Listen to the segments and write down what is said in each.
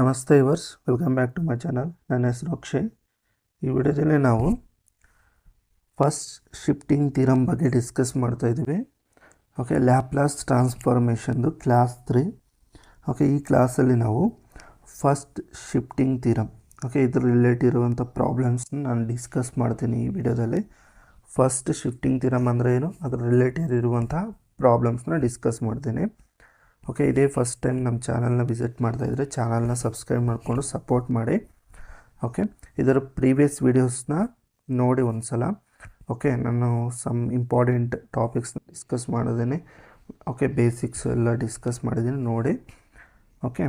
ನಮಸ್ತೆ viewers welcome back to my channel. ನನ್ನ ಹೆಸರು ಅಕ್ಷಯ್. ಈ ವಿಡಿಯೋದಲ್ಲಿ ನಾವು ಫಸ್ಟ್ ಶಿಫ್ಟಿಂಗ್ ಥಿರಮ್ ಬಗ್ಗೆ ಡಿಸ್ಕಸ್ ಮಾಡ್ತಾ ಇದ್ದೀವಿ. ಓಕೆ, ಲ್ಯಾಪ್ಲಾಸ್ ಟ್ರಾನ್ಸ್ಫಾರ್ಮೇಷನ್ದು ಕ್ಲಾಸ್ ತ್ರೀ. ಓಕೆ, ಈ ಕ್ಲಾಸಲ್ಲಿ ನಾವು ಫಸ್ಟ್ ಶಿಫ್ಟಿಂಗ್ ಥಿರಮ್, ಓಕೆ, ಇದ್ರ ರಿಲೇಟ್ ಇರುವಂಥ ಪ್ರಾಬ್ಲಮ್ಸ್ನ ನಾನು ಡಿಸ್ಕಸ್ ಮಾಡ್ತೀನಿ ಈ ವಿಡಿಯೋದಲ್ಲಿ. ಫಸ್ಟ್ ಶಿಫ್ಟಿಂಗ್ ಥಿರಮ್ ಅಂದರೆ ಏನು? ಅದ್ರ ರಿಲೇಟೆಡ್ ಇರುವಂಥ ಪ್ರಾಬ್ಲಮ್ಸ್ನ ಡಿಸ್ಕಸ್ ಮಾಡ್ತೀನಿ. ಓಕೆ ಇದೇ ಫಸ್ಟ್ ಟೈಮ್ ನಮ್ಮ ಚಾನಲ್ನ ವಿಸಿಟ್ ಮಾಡ್ತಾಯಿದ್ರೆ ಚಾನಲ್ನ ಸಬ್ಸ್ಕ್ರೈಬ್ ಮಾಡಿಕೊಂಡು ಸಪೋರ್ಟ್ ಮಾಡಿ. ಓಕೆ ಇದರ ಪ್ರೀವಿಯಸ್ ವೀಡಿಯೋಸ್ನ ನೋಡಿ ಒಂದು ಸಲ ಓಕೆ ನಾನು ಸಮ್ ಇಂಪಾರ್ಟೆಂಟ್ ಟಾಪಿಕ್ಸ್ನ ಡಿಸ್ಕಸ್ ಮಾಡಿದ್ದೀನಿ. ಓಕೆ ಬೇಸಿಕ್ಸ್ ಎಲ್ಲ ಡಿಸ್ಕಸ್ ಮಾಡಿದ್ದೀನಿ, ನೋಡಿ. ಓಕೆ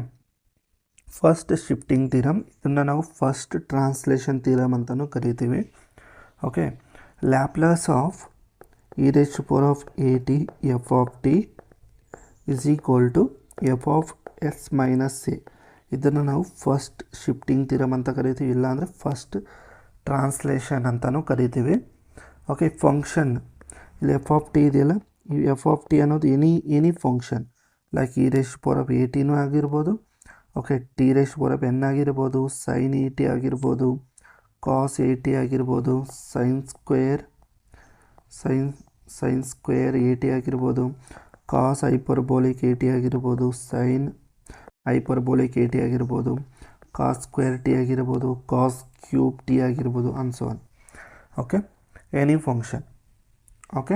ಫಸ್ಟ್ ಶಿಫ್ಟಿಂಗ್ ತೀರಮ್ ಇದನ್ನು ನಾವು ಫಸ್ಟ್ ಟ್ರಾನ್ಸ್ಲೇಷನ್ ಥಿರಮ್ ಅಂತಲೂ ಕರಿತೀವಿ. Okay Laplace of e raise power of a t f of t is equal to f of s minus c ಇದನ್ನು ನಾವು ಫಸ್ಟ್ ಶಿಫ್ಟಿಂಗ್ ಥಿರಮ್ ಅಂತ ಕರಿತೀವಿ. ಇಲ್ಲಾಂದರೆ ಫಸ್ಟ್ ಟ್ರಾನ್ಸ್ಲೇಷನ್ ಅಂತಲೂ ಕರಿತೀವಿ. ಓಕೆ ಫಂಕ್ಷನ್ ಇಲ್ಲಿ ಎಫ್ ಆಫ್ ಟಿ ಇದೆಯಲ್ಲ? ಈ ಎಫ್ ಆಫ್ ಟಿ ಅನ್ನೋದು any any function like e raise power of a ಟಿನೂ ಆಗಿರ್ಬೋದು. Okay t raise power of n ಆಗಿರ್ಬೋದು. ಸೈನ್ ಎ ಟಿ ಆಗಿರ್ಬೋದು. ಕಾಸ್ ಎ ಟಿ ಆಗಿರ್ಬೋದು. Sine square sine sine square a t ಆಗಿರ್ಬೋದು. Cos hyperbolic A T ಆಗಿರ್ಬೋದು, sine hyperbolic A T ಆಗಿರ್ಬೋದು, cos square T ಆಗಿರ್ಬೋದು, cos cube T ಆಗಿರ್ಬೋದು ಅನ್ okay any function okay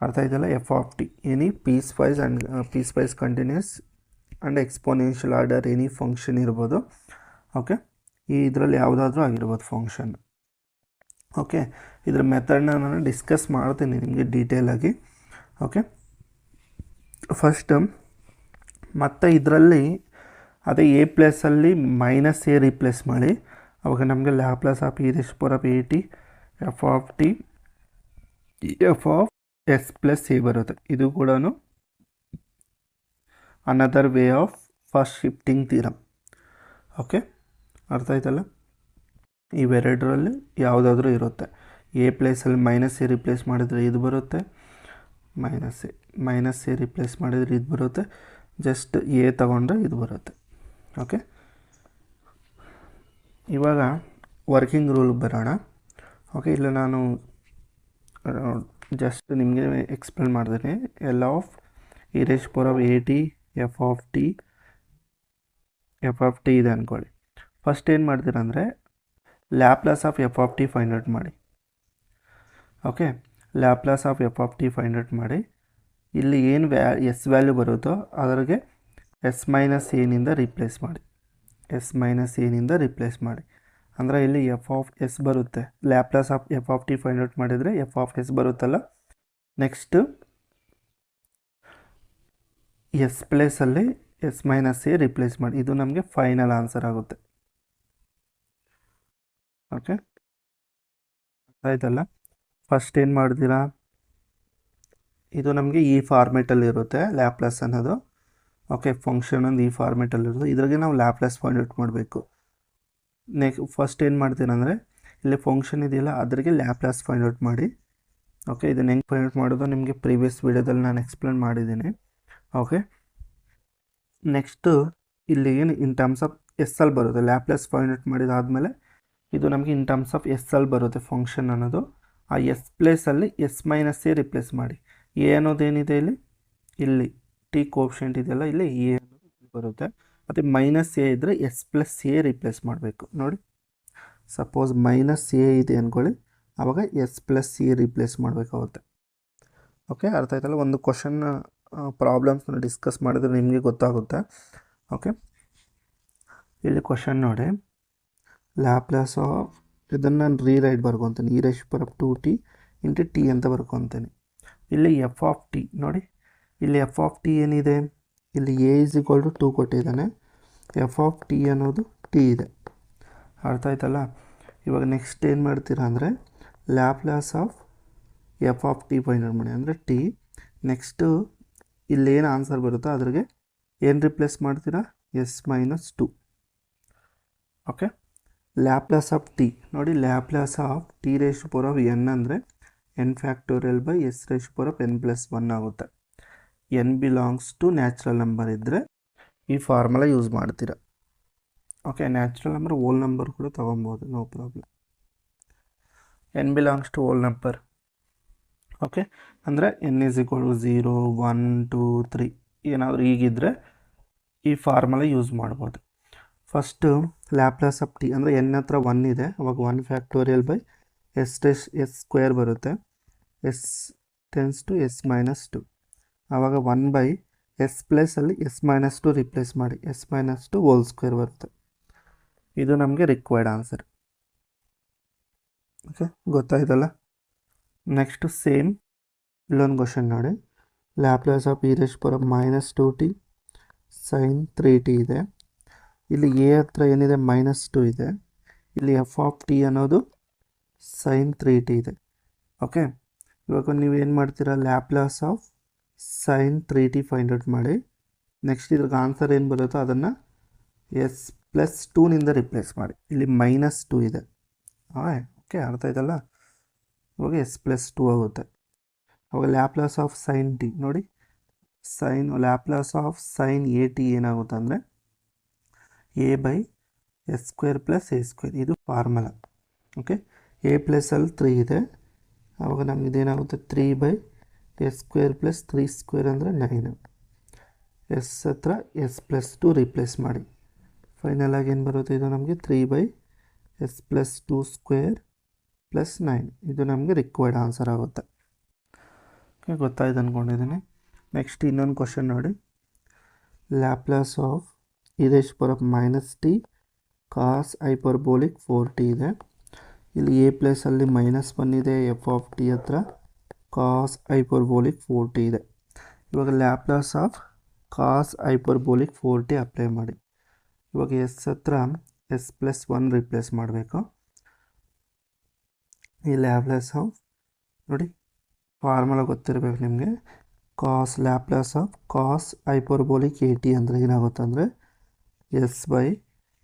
ಅರ್ಥ ಇದೆಲ್ಲ f of t any piecewise and piecewise continuous and exponential order any function ಇರ್ಬೋದು. Okay ಈ ಇದರಲ್ಲಿ ಯಾವುದಾದ್ರೂ ಆಗಿರ್ಬೋದು ಫಂಕ್ಷನ್ ಓಕೆ ಇದರ ಮೆಥಡ್ನ ನಾನು ಡಿಸ್ಕಸ್ ಮಾಡ್ತೀನಿ ನಿಮಗೆ ಡೀಟೇಲಾಗಿ ಓಕೆ ಫಸ್ಟ್ ಮತ್ತು ಇದರಲ್ಲಿ ಅದೇ ಎ ಪ್ಲೇಸಲ್ಲಿ ಮೈನಸ್ ಎ ರಿಪ್ಲೇಸ್ ಮಾಡಿ, ಅವಾಗ ನಮಗೆ Laplace of e raise power of a t f of t f of s plus a ಬರುತ್ತೆ. ಇದು ಕೂಡ another way of first shifting theorem okay ಅರ್ಥ ಆಯ್ತಲ್ಲ? ಇವೆರಡರಲ್ಲಿ ಯಾವುದಾದ್ರೂ ಇರುತ್ತೆ. ಎ ಪ್ಲೇಸಲ್ಲಿ ಮೈನಸ್ ಎ ರಿಪ್ಲೇಸ್ ಮಾಡಿದರೆ ಇದು ಬರುತ್ತೆ. Minus a minus a replace ಮಾಡಿದರೆ ಇದು ಬರುತ್ತೆ. ಜಸ್ಟ್ ಎ ತಗೊಂಡ್ರೆ ಇದು ಬರುತ್ತೆ. ಓಕೆ ಇವಾಗ ವರ್ಕಿಂಗ್ ರೂಲ್ ಬರೋಣ. ಓಕೆ ಇಲ್ಲ ನಾನು ಜಸ್ಟ್ ನಿಮಗೆ ಎಕ್ಸ್ಪ್ಲೇನ್ ಮಾಡ್ತೀನಿ L of e raise power of a t f of t f of t ಇದೆ ಅಂದ್ಕೊಳ್ಳಿ ಫಸ್ಟ್ ಏನು ಮಾಡ್ತೀರಂದರೆ Laplace of f of t find out ಮಾಡಿ. Okay Laplace of f of t find out ಮಾಡಿ. ಇಲ್ಲಿ ಏನು ವ್ಯಾ S value ಬರುತ್ತೋ ಅದರಿಗೆ ಎಸ್ ಮೈನಸ್ ಏನಿಂದ ರಿಪ್ಲೇಸ್ ಮಾಡಿ. ಎಸ್ ಮೈನಸ್ ಏನಿಂದ ರಿಪ್ಲೇಸ್ ಮಾಡಿ. ಅಂದರೆ ಇಲ್ಲಿ ಎಫ್ ಆಫ್ ಎಸ್ ಬರುತ್ತೆ. Laplace of f of t find out ಮಾಡಿದರೆ ಎಫ್ ಆಫ್ ಎಸ್ ಬರುತ್ತಲ್ಲ. ನೆಕ್ಸ್ಟು ಎಸ್ ಪ್ಲೇಸಲ್ಲಿ ಎಸ್ ಮೈನಸ್ ಎ ರಿಪ್ಲೇಸ್ ಮಾಡಿ. ಇದು ನಮಗೆ ಫೈನಲ್ ಆನ್ಸರ್ ಆಗುತ್ತೆ. ಓಕೆ ಆಯ್ತಲ್ಲ? ಫಸ್ಟ್ ಏನು ಮಾಡ್ತೀರಾ ಇದು ನಮಗೆ ಈ ಫಾರ್ಮೇಟಲ್ಲಿ ಇರುತ್ತೆ ಲ್ಯಾಪ್ಲಸ್ ಅನ್ನೋದು. ಓಕೆ ಫಂಕ್ಷನ್ ಒಂದು ಈ ಇರುತ್ತೆ ಇದ್ರಾಗೆ ನಾವು ಲ್ಯಾಪ್ಲೆಸ್ ಫೈಂಡ್ ಔಟ್ ಮಾಡಬೇಕು. ನೆಕ್ ಫಸ್ಟ್ ಏನು ಮಾಡ್ತೀರ ಅಂದರೆ, ಇಲ್ಲಿ ಫಂಕ್ಷನ್ ಇದೆಯಲ್ಲ, ಅದ್ರಿಗೆ ಲ್ಯಾಪ್ಲೆಸ್ ಫೈಂಡ್ ಔಟ್ ಮಾಡಿ. ಓಕೆ ಇದನ್ನು ಹೆಂಗೆ ಫೈಂಡ್ ಔಟ್ ಮಾಡೋದು? ನಿಮಗೆ ಪ್ರೀವಿಯಸ್ ವೀಡಿಯೋದಲ್ಲಿ ನಾನು ಎಕ್ಸ್ಪ್ಲೇನ್ ಮಾಡಿದ್ದೀನಿ. ಓಕೆ ನೆಕ್ಸ್ಟು ಇಲ್ಲಿ ಏನು ಇನ್ ಟರ್ಮ್ಸ್ ಆಫ್ ಎಸ್ ಅಲ್ಲಿ ಬರುತ್ತೆ. ಲ್ಯಾಪ್ಲೆಸ್ ಫೈಂಡ್ ಔಟ್ ಮಾಡಿದಾದಮೇಲೆ, ಇದು ನಮಗೆ ಇನ್ ಟರ್ಮ್ಸ್ ಆಫ್ ಎಸ್ ಅಲ್ಲಿ ಬರುತ್ತೆ ಫಂಕ್ಷನ್ ಅನ್ನೋದು. ಆ ಎಸ್ ಪ್ಲೇಸಲ್ಲಿ ಎಸ್ ಮೈನಸ್ ಎ ರಿಪ್ಲೇಸ್ ಮಾಡಿ. ಎ ಅನ್ನೋದೇನಿದೆ ಇಲ್ಲಿ? ಇಲ್ಲಿ ಟಿ ಕೋಪ್ಷೆಂಟ್ ಇದೆಯಲ್ಲ, ಇಲ್ಲಿ ಎ ಅನ್ನೋದು ಬರುತ್ತೆ. ಮತ್ತು ಮೈನಸ್ ಎ ಇದ್ದರೆ ಎಸ್ ಪ್ಲಸ್ ಎ ರಿಪ್ಲೇಸ್ ಮಾಡಬೇಕು. ನೋಡಿ. ಸಪೋಸ್ ಮೈನಸ್ ಎ ಇದೆ ಅಂದ್ಕೊಳ್ಳಿ ಆವಾಗ ಎಸ್ ಪ್ಲಸ್ ಎ ರಿಪ್ಲೇಸ್ ಮಾಡಬೇಕಾಗುತ್ತೆ. ಓಕೆ ಅರ್ಥ ಆಯ್ತಲ್ಲ? ಒಂದು ಕ್ವಶನ್ ಪ್ರಾಬ್ಲಮ್ಸ್ನ ಡಿಸ್ಕಸ್ ಮಾಡಿದ್ರೆ ನಿಮಗೆ ಗೊತ್ತಾಗುತ್ತೆ. ಓಕೆ ಇಲ್ಲಿ ಕ್ವಶನ್ ನೋಡಿ. ಲ್ಯಾಪ್ಲಾಸ್ ಆಫ್ ಇದನ್ನು ನಾನು rewrite ಬರ್ಕೊತೀನಿ. E raise power two t into t ಅಂತ ಬರ್ಕೊತೀನಿ. ಇಲ್ಲಿ ಎಫ್ ಆಫ್ ಟಿ ನೋಡಿ. ಇಲ್ಲಿ ಎಫ್ ಆಫ್ ಟಿ ಏನಿದೆ? ಇಲ್ಲಿ a is equal to two ಕೊಟ್ಟಿದ್ದಾನೆ. ಎಫ್ ಆಫ್ ಟಿ ಅನ್ನೋದು ಟಿ ಇದೆ. ಅರ್ಥ ಆಯ್ತಲ್ಲ? ಇವಾಗ ನೆಕ್ಸ್ಟ್ ಏನು ಮಾಡ್ತೀರಾ ಅಂದರೆ Laplace of f of t find ಮಾಡಿ. ಅಂದರೆ ಟಿ ನೆಕ್ಸ್ಟು ಇಲ್ಲೇನು ಆನ್ಸರ್ ಬರುತ್ತೋ ಅದ್ರಿಗೆ ಏನು ರಿಪ್ಲೇಸ್ ಮಾಡ್ತೀರಾ? S minus two okay Laplace of t. ನೋಡಿ, Laplace of t raise power of n ಅಂದರೆ n factorial by s raise power of n plus one ಆಗುತ್ತೆ. N belongs to natural number ಇದ್ದರೆ ಈ formula use ಮಾಡ್ತೀರ. Okay, natural number whole number ಕೂಡ ತೊಗೊಬೋದು, no problem. N belongs to whole number. Okay, ಅಂದರೆ n is equal to zero, one, two, three. ಏನಾದರೂ ಈಗಿದ್ದರೆ ಈ ಫಾರ್ಮುಲಾ ಯೂಸ್ ಮಾಡ್ಬೋದು. ಫಸ್ಟು ಲ್ಯಾಪ್ಲಾಸ್ ಆಫ್ ಟಿ ಅಂದರೆ ಎನ್ ಹತ್ರ ಒನ್ ಇದೆ. ಅವಾಗ ಒನ್ ಫ್ಯಾಕ್ಟೋರಿಯಲ್ ಬೈ ಎಸ್ ಟೆಸ್ ಎಸ್ ಸ್ಕ್ವೇರ್ ಬರುತ್ತೆ. S tends to s minus two ಆವಾಗ ಒನ್ ಬೈ ಎಸ್ ಪ್ಲಸಲ್ಲಿ ಎಸ್ ಮೈನಸ್ ಟು ರಿಪ್ಲೇಸ್ ಮಾಡಿ. S minus two whole square ಬರುತ್ತೆ. ಇದು ನಮಗೆ ರಿಕ್ವೈರ್ಡ್ ಆನ್ಸರ್ ಓಕೆ ಗೊತ್ತಾಯ್ತಲ್ಲ ನೆಕ್ಸ್ಟು ಸೇಮ್ ಇಲ್ಲೊಂದು ಕ್ವಶನ್ ನೋಡಿ. Laplace of e raise power minus two t sine three t ಇದೆ. ಇಲ್ಲಿ ಎ ಹತ್ರ ಏನಿದೆ? ಮೈನಸ್ ಟು ಇದೆ. ಇಲ್ಲಿ ಎಫ್ ಆಫ್ ಟಿ ಅನ್ನೋದು ಸೈನ್ ತ್ರೀ ಟಿ ಇದೆ. ಓಕೆ ಇವಾಗ ನೀವು ಏನು ಮಾಡ್ತೀರಾ? Laplace of sine three t find out ಮಾಡಿ. ನೆಕ್ಸ್ಟ್ ಇದ್ರಿಗೆ ಆನ್ಸರ್ ಏನು ಬರುತ್ತೋ ಅದನ್ನು ಎಸ್ ಪ್ಲಸ್ ಟೂನಿಂದ ರಿಪ್ಲೇಸ್ ಮಾಡಿ. ಇಲ್ಲಿ ಮೈನಸ್ ಟು ಇದೆ. ಹಾಂ ಓಕೆ ಅರ್ಥ ಇದಲ್ಲ ಇವಾಗ ಎಸ್ ಪ್ಲಸ್ ಟೂ ಆಗುತ್ತೆ. ಅವಾಗ ಲ್ಯಾಪ್ಲಾಸ್ ಆಫ್ ಸೈನ್ ಟಿ ನೋಡಿ sine Laplace of sine A T ಏನಾಗುತ್ತೆ ಅಂದರೆ A by S square plus A square ಇದು ಫಾರ್ಮುಲಾ ಓಕೆ ಎ ಪ್ಲಸಲ್ಲಿ ತ್ರೀ ಇದೆ. ಆವಾಗ ನಮ್ಗೆ ಇದೇನಾಗುತ್ತೆ? Three by S square plus three square ಅಂದರೆ ನೈನು ಎಸ್ ಹತ್ರ ಎಸ್ ಪ್ಲಸ್ ಟು ರಿಪ್ಲೇಸ್ ಮಾಡಿ. ಫೈನಲ್ ಆಗಿ ಏನು ಬರುತ್ತೆ ಇದು ನಮಗೆ? Three by S plus two square plus nine ಇದು ನಮಗೆ ರಿಕ್ವೈರ್ಡ್ ಆನ್ಸರ್ ಆಗುತ್ತೆ. ಓಕೆ ಗೊತ್ತಾಯ್ತು ಅಂದ್ಕೊಂಡಿದ್ದೀನಿ ನೆಕ್ಸ್ಟ್ ಇನ್ನೊಂದು ಕ್ವಶನ್ ನೋಡಿ. Laplace of E raise power of minus T cos hyperbolic four T ಇದೆ. ಇಲ್ಲಿ ಎ ಪ್ಲೇಸಲ್ಲಿ ಮೈನಸ್ ಇದೆ ಎಫ್ ಆಫ್ ಟಿ ಹತ್ರ ಕಾಸ್ ಐಪರ್ಬೋಲಿಕ್ ಫೋರ್ ಟಿ ಇದೆ. ಇವಾಗ Laplace of cos hyperbolic four T apply ಮಾಡಿ. ಇವಾಗ ಎಸ್ ಹತ್ರ ಎಸ್ ಪ್ಲಸ್ ಒನ್ ರಿಪ್ಲೇಸ್ ಮಾಡಬೇಕು. ಈ ಲ್ಯಾಪ್ಲಾಸ್ ಆಫ್ ನೋಡಿ ಫಾರ್ಮುಲಾ ಗೊತ್ತಿರಬೇಕು ನಿಮಗೆ. Cos Laplace of cos hyperbolic A T ಅಂದರೆ ಏನಾಗುತ್ತೆ ಅಂದರೆ S by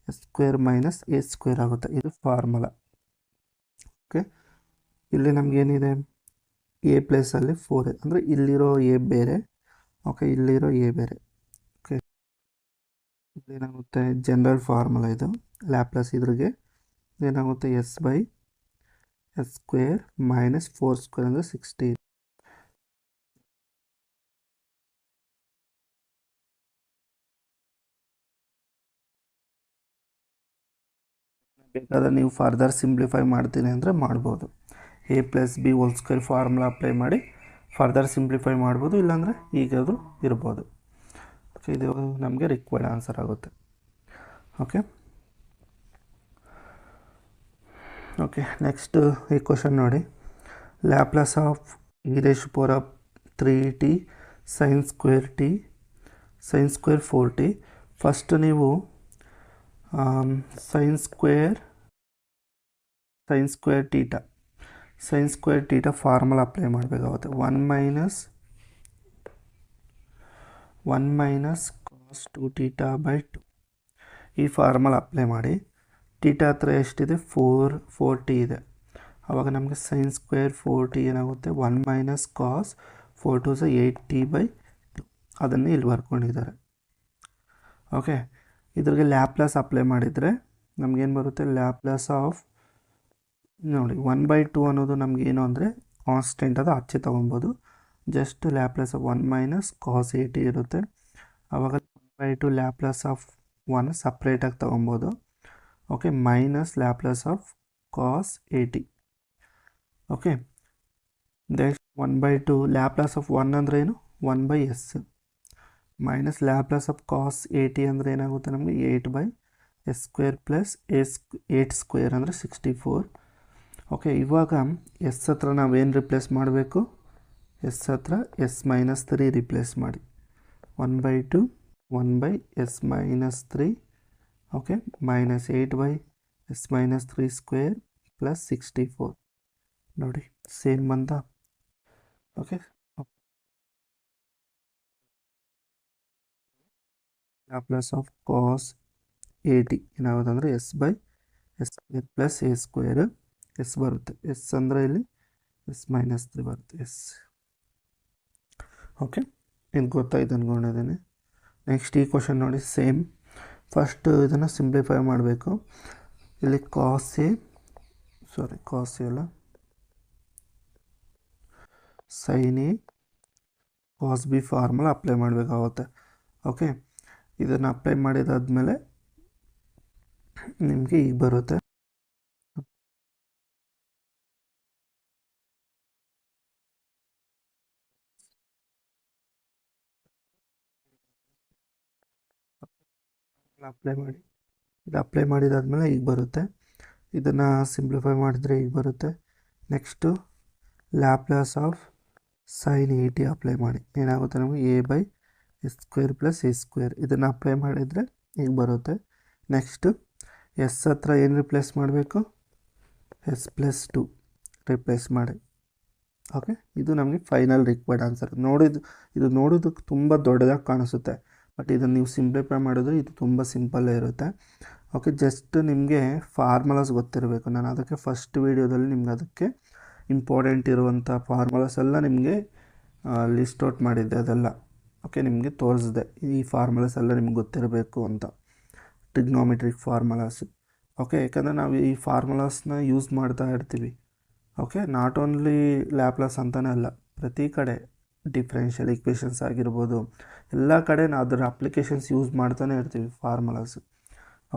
S square minus A square ಆಗುತ್ತೆ. ಇದು ಫಾರ್ಮುಲಾ ಓಕೆ ಇಲ್ಲಿ ನಮಗೇನಿದೆ ಎ ಪ್ಲೇಸಲ್ಲಿ ಫೋರ್ ಅಂದರೆ ಇಲ್ಲಿರೋ ಎ ಬೇರೆ. ಓಕೆ ಇಲ್ಲಿರೋ ಎ ಬೇರೆ. ಓಕೆ ಏನಾಗುತ್ತೆ ಜನರಲ್ ಫಾರ್ಮುಲಾ ಇದು. ಲ್ಯಾಪ್ಲಸ್ ಇದ್ರಿಗೆ. ಏನಾಗುತ್ತೆ S by S square minus four square ಅಂದರೆ ಸಿಕ್ಸ್ಟಿ ಬೇಕಾದ್ರೆ ನೀವು ಫರ್ದರ್ ಸಿಂಪ್ಲಿಫೈ ಮಾಡ್ತೀನಿ ಅಂದರೆ ಮಾಡ್ಬೋದು. A plus B whole square formula apply ಮಾಡಿ ಫರ್ದರ್ ಸಿಂಪ್ಲಿಫೈ ಮಾಡ್ಬೋದು, ಇಲ್ಲಾಂದರೆ ಈಗಾದರೂ ಇರ್ಬೋದು. ಓಕೆ ಇದು ನಮಗೆ ರಿಕ್ವೈರ್ಡ್ ಆನ್ಸರ್ ಆಗುತ್ತೆ. ಓಕೆ ಓಕೆ ನೆಕ್ಸ್ಟ್ ಈ ಕ್ವಶನ್ ನೋಡಿ Laplace of E raise power of three T sines square T sines square four T first ನೀವು sine square sine square theta sine square theta formula apply ಮಾಡಬೇಕಾಗುತ್ತೆ. One minus one minus cos two theta by two ಈ formula apply ಮಾಡಿ. Theta ಹತ್ರ ಎಷ್ಟಿದೆ? Four four T ಇದೆ. ಆವಾಗ ನಮಗೆ sine square four T ಏನಾಗುತ್ತೆ? One minus cos four two ಸ ಏಯ್ಟ್ ಬೈ ಟು ಅದನ್ನು ಇಲ್ಲಿ ಬರ್ಕೊಂಡಿದ್ದಾರೆ. ಓಕೆ ಇದ್ರಿಗೆ ಲ್ಯಾಪ್ಲಸ್ ಅಪ್ಲೈ ಮಾಡಿದರೆ ನಮಗೇನು ಬರುತ್ತೆ? ಲ್ಯಾಪ್ಲಸ್ ಆಫ್ ನೋಡಿ, ಒನ್ ಬೈ ಟು ಅನ್ನೋದು ನಮಗೇನು ಅಂದರೆ ಕಾನ್ಸ್ಟೆಂಟ್ ಅದು ಆಚೆ ತೊಗೊಬೋದು just Laplace of one minus cos eight t ಇರುತ್ತೆ. ಆವಾಗ by two Laplace of one ಸಪ್ರೇಟಾಗಿ ತೊಗೊಬೋದು okay minus Laplace of cos eight t okay next one by two Laplace of one ಅಂದರೆ ಏನು? One by s. Minus Laplace of cos eight t ಅಂದರೆ ಏನಾಗುತ್ತೆ ನಮಗೆ? Eight by s square plus a ಸ್ಕ್ eight square ಅಂದರೆ sixty four okay ಇವಾಗ S ಹತ್ರ ನಾವೇನು replace ಮಾಡಬೇಕು? ಎಸ್ ಹತ್ರ ಎಸ್ ಮೈನಸ್ ತ್ರೀ ರಿಪ್ಲೇಸ್ ಮಾಡಿ. One by two one by s minus three okay minus eight by s minus three square plus sixty four ನೋಡಿ same ಬಂತ? Okay Laplace of cos a ಏನಾಗುತ್ತೆ ಅಂದರೆ s by s square plus a square s ಬರುತ್ತೆ. S ಅಂದರೆ ಇಲ್ಲಿ S minus three ಬರುತ್ತೆ. S okay ಇದು ಗೊತ್ತಾಯ್ತು ಅಂದ್ಕೊಂಡಿದ್ದೀನಿ ನೆಕ್ಸ್ಟ್ ಈ ಕ್ವಶನ್ ನೋಡಿ ಸೇಮ್ ಫಸ್ಟ್ ಇದನ್ನು ಸಿಂಪ್ಲಿಫೈ ಮಾಡಬೇಕು. ಇಲ್ಲಿ ಕಾಸ್ ಎ ಸಾರಿ ಕಾಸ್ ಎಲ್ಲ sine A cos B formula apply ಮಾಡಬೇಕಾಗುತ್ತೆ. ಓಕೆ ಇದನ್ನು ಅಪ್ಲೈ ಮಾಡಿದಾದ್ಮೇಲೆ ನಿಮಗೆ ಈಗ ಬರುತ್ತೆ. ಅಪ್ಲೈ ಮಾಡಿ, ಇದು ಅಪ್ಲೈ ಮಾಡಿದಾದಮೇಲೆ ಈಗ ಬರುತ್ತೆ. ಇದನ್ನು ಸಿಂಪ್ಲಿಫೈ ಮಾಡಿದರೆ ಈಗ ಬರುತ್ತೆ. Next Laplace of sine eight T apply ಮಾಡಿ. ಏನಾಗುತ್ತೆ ನಮಗೆ? A by S square plus A square ಇದನ್ನು ಅಪ್ಲೈ ಮಾಡಿದರೆ ಈಗ ಬರುತ್ತೆ. ನೆಕ್ಸ್ಟು ಎಸ್ ಹತ್ರ ಏನು ರಿಪ್ಲೇಸ್ ಮಾಡಬೇಕು? ಎಸ್ ಪ್ಲಸ್ ಟು ರಿಪ್ಲೇಸ್ ಮಾಡಿ. ಓಕೆ ಇದು ನಮಗೆ ಫೈನಲ್ ರಿಕ್ವೈರ್ಡ್ ಆನ್ಸರ್ ನೋಡಿದ್ದು ಇದು ನೋಡೋದಕ್ಕೆ ತುಂಬ ದೊಡ್ಡದಾಗಿ ಕಾಣಿಸುತ್ತೆ. ಬಟ್ ಇದನ್ನು ನೀವು ಸಿಂಪ್ಲಿಫೈ ಮಾಡಿದ್ರೆ ಇದು ತುಂಬ ಸಿಂಪಲ್ಲೇ ಇರುತ್ತೆ. ಓಕೆ ಜಸ್ಟ್ ನಿಮಗೆ ಫಾರ್ಮುಲಾಸ್ ಗೊತ್ತಿರಬೇಕು. ನಾನು ಅದಕ್ಕೆ ಫಸ್ಟ್ ವೀಡಿಯೋದಲ್ಲಿ ನಿಮ್ಗೆ ಅದಕ್ಕೆ ಇಂಪಾರ್ಟೆಂಟ್ ಇರುವಂಥ ಫಾರ್ಮುಲಾಸ್ ಎಲ್ಲ ನಿಮಗೆ ಲಿಸ್ಟ್ ಔಟ್ ಮಾಡಿದ್ದೆ ಅದೆಲ್ಲ. ಓಕೆ, ನಿಮಗೆ ತೋರಿಸಿದೆ. ಈ ಫಾರ್ಮುಲಾಸ್ ಎಲ್ಲ ನಿಮ್ಗೆ ಗೊತ್ತಿರಬೇಕು ಅಂತ. ಟ್ರಿಗ್ನೋಮೆಟ್ರಿಕ್ ಫಾರ್ಮುಲಾಸ್ ಓಕೆ, ಯಾಕಂದರೆ ನಾವು ಈ ಫಾರ್ಮುಲಾಸ್ನ ಯೂಸ್ ಮಾಡ್ತಾ ಇರ್ತೀವಿ. ಓಕೆ ನಾಟ್ ಓನ್ಲಿ ಲ್ಯಾಪ್ಲಸ್ ಅಂತಲೇ ಅಲ್ಲ, ಪ್ರತಿ ಕಡೆ ಡಿಫ್ರೆನ್ಷಿಯಲ್ ಇಕ್ವೇಷನ್ಸ್ ಆಗಿರ್ಬೋದು, ಎಲ್ಲ ಕಡೆ ನಾವು ಅದರ ಅಪ್ಲಿಕೇಶನ್ಸ್ ಯೂಸ್ ಮಾಡ್ತಾನೆ ಇರ್ತೀವಿ formulas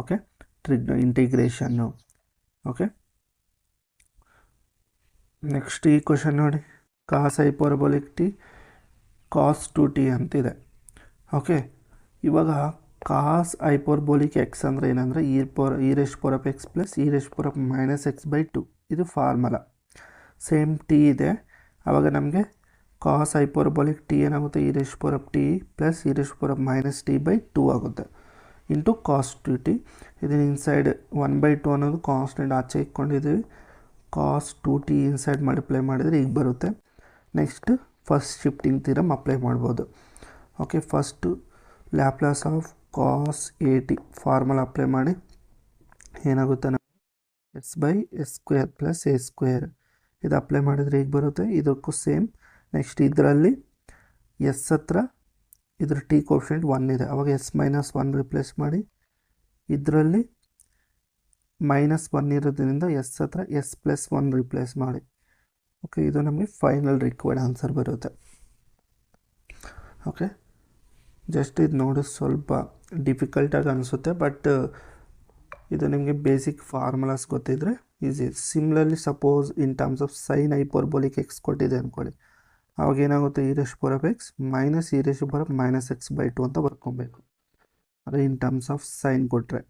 okay trig integration okay. Next ಈ ಕ್ವಶನ್ ನೋಡಿ. Cos hyperbolic T cos two T ಅಂತಿದೆ. ಓಕೆ? ಇವಾಗ ಕಾಸ್ ಐಪೋರ್ಬೋಲಿಕ್ ಎಕ್ಸ್ ಅಂದರೆ ಏನಂದರೆ E power, E raise up X plus E raise up minus X by two. ಇದು formula. Same T ಇದೆ. ಆವಾಗ ನಮಗೆ ಕಾಸ್ ಐಪೋರಬೋಲಿಕ್ ಟಿ ಏನಾಗುತ್ತೆ? E raise up T plus E raise up minus T by two ಆಗುತ್ತೆ. Into cos two T. ಇದನ್ನ inside one by two ಅನ್ನೋದು constant ಆಚೆ ಇಟ್ಕೊಂಡಿದ್ದೀವಿ. Cos two T inside multiply ಮಾಡಿದರೆ ಈಗ ಬರುತ್ತೆ. Next first shifting theorem apply ಮಾಡ್ಬೋದು. Okay first Laplace of cos A T formula apply ಮಾಡಿ. ಏನಾಗುತ್ತೆ S by S square plus A square ಇದು ಅಪ್ಲೈ ಮಾಡಿದರೆ ಈಗ ಬರುತ್ತೆ? ಇದಕ್ಕೂ ಸೇಮ್ ನೆಕ್ಸ್ಟ್ ಇದರಲ್ಲಿ ಎಸ್ ಹತ್ರ ಇದ್ರ ಟಿ ಕೋಫಿಷೆಂಟ್ ಒನ್ ಇದೆ. ಅವಾಗ ಎಸ್ ಮೈನಸ್ ಒನ್ ರಿಪ್ಲೇಸ್ ಮಾಡಿ. ಇದರಲ್ಲಿ ಮೈನಸ್ ಒನ್ ಇರೋದ್ರಿಂದ ಎಸ್ ಹತ್ರ ಎಸ್ ಪ್ಲಸ್ ಒನ್ ರಿಪ್ಲೇಸ್ ಮಾಡಿ. ಓಕೆ, ಇದು ನಮಗೆ ಫೈನಲ್ ರಿಕ್ವೈರ್ಡ್ ಆನ್ಸರ್ ಬರುತ್ತೆ. ಓಕೆ? ಜಸ್ಟ್ ಇದು ನೋಡಿ, ಸ್ವಲ್ಪ ಡಿಫಿಕಲ್ಟಾಗಿ ಅನಿಸುತ್ತೆ ಬಟ್ ಇದು ನಿಮಗೆ ಬೇಸಿಕ್ ಫಾರ್ಮುಲಾಸ್ ಗೊತ್ತಿದ್ದರೆ easy similarly suppose in terms of sine hyperbolic X ಕೊಟ್ಟಿದೆ ಅಂದ್ಕೊಳ್ಳಿ ಅವಾಗ ಏನಾಗುತ್ತೆ? E raise power of X minus E raise power of minus X by two ಅಂತ ಬರ್ಕೊಬೇಕು. ಅದೇ ಇನ್ ಟರ್ಮ್ಸ್ ಆಫ್ ಸೈನ್ ಕೊಟ್ಟರೆ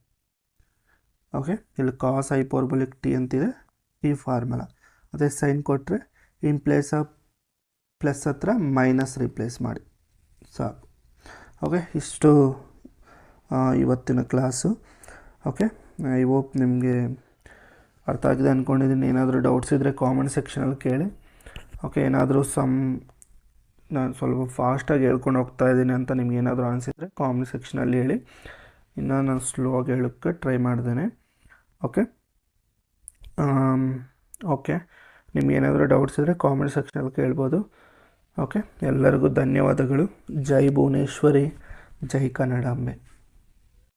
ಓಕೆ? ಇಲ್ಲಿ ಕಾಸ್ ಐಪೋರ್ಬೋಲಿಕ್ ಟಿ ಅಂತಿದೆ, ಈ ಫಾರ್ಮುಲಾ ಅದೇ ಸೈನ್ ಕೊಟ್ಟರೆ ಇನ್ ಪ್ಲೇಸ್ ಆಫ್ ಪ್ಲಸ್ ಹತ್ರ ಮೈನಸ್ ರಿಪ್ಲೇಸ್ ಮಾಡಿ. ಸಾಕು. ಓಕೆ ಇಷ್ಟು ಇವತ್ತಿನ ಕ್ಲಾಸು ಓಕೆ ಐ ಹೋಪ್ ನಿಮಗೆ ಅರ್ಥ ಆಗಿದೆ ಅಂದ್ಕೊಂಡಿದ್ದೀನಿ ಏನಾದರೂ ಡೌಟ್ಸ್ ಇದ್ದರೆ ಕಾಮೆಂಟ್ ಸೆಕ್ಷನಲ್ಲಿ ಕೇಳಿ. ಓಕೆ ಏನಾದರೂ ಸಮ್ ನಾನು ಸ್ವಲ್ಪ ಫಾಸ್ಟಾಗಿ ಹೇಳ್ಕೊಂಡು ಹೋಗ್ತಾ ಇದ್ದೀನಿ ಅಂತ ನಿಮ್ಗೆ ಏನಾದರೂ ಅನಿಸಿದರೆ ಕಾಮೆಂಟ್ ಸೆಕ್ಷನಲ್ಲಿ ಹೇಳಿ. ಇನ್ನು ನಾನು ಸ್ಲೋ ಆಗಿ ಹೇಳೋಕ್ಕೆ ಟ್ರೈ ಮಾಡ್ದೇನೆ ಓಕೆ ಓಕೆ ನಿಮಗೇನಾದರೂ ಡೌಟ್ಸ್ ಇದ್ದರೆ ಕಾಮೆಂಟ್ ಸೆಕ್ಷನಲ್ಲಿ ಕೇಳ್ಬೋದು. ಓಕೆ ಎಲ್ಲರಿಗೂ ಧನ್ಯವಾದಗಳು. ಜೈ ಭುವನೇಶ್ವರಿ. ಜೈ ಕನ್ನಡಾಂಬೆ